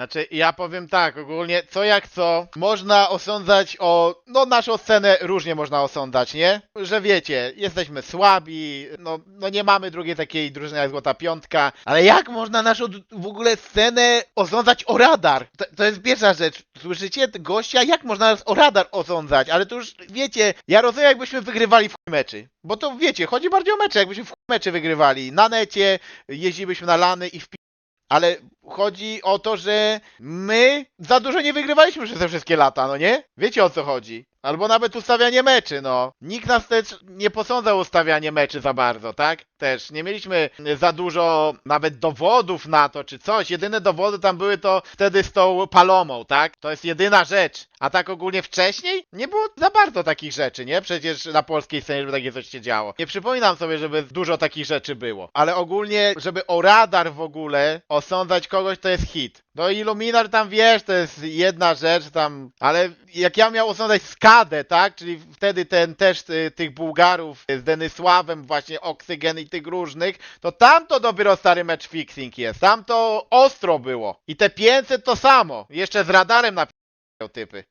Znaczy, ja powiem tak, ogólnie, co jak co, można osądzać o, no naszą scenę różnie można osądzać, nie? Że wiecie, jesteśmy słabi, no, no nie mamy drugiej takiej drużyny jak Złota Piątka, ale jak można naszą w ogóle scenę osądzać o radar? To, to jest pierwsza rzecz, słyszycie gościa, jak można nas o radar osądzać? Ale to już, wiecie, ja rozumiem jakbyśmy wygrywali w meczy, bo to wiecie, chodzi bardziej o mecze, jakbyśmy w meczy wygrywali, na necie, jeździlibyśmy na lany i w ale chodzi o to, że my za dużo nie wygrywaliśmy przez te wszystkie lata, no nie? Wiecie o co chodzi? Albo nawet ustawianie meczy, no. Nikt nas też nie posądzał o ustawianie meczy za bardzo, tak? Też nie mieliśmy za dużo nawet dowodów na to, czy coś. Jedyne dowody tam były to wtedy z tą palomą, tak? To jest jedyna rzecz. A tak ogólnie wcześniej nie było za bardzo takich rzeczy, nie? Przecież na polskiej scenie, żeby takie coś się działo. Nie przypominam sobie, żeby dużo takich rzeczy było. Ale ogólnie, żeby o radar w ogóle osądzać kogoś, to jest hit. No Illuminar tam wiesz, to jest jedna rzecz tam, ale jak ja miał osądzać Skadę, tak? Czyli wtedy ten też y, tych Bułgarów z Denysławem, właśnie Oksygen i tych różnych, to tam to dopiero stary match fixing jest. Tam to ostro było. I te 500 to samo. Jeszcze z radarem na typy.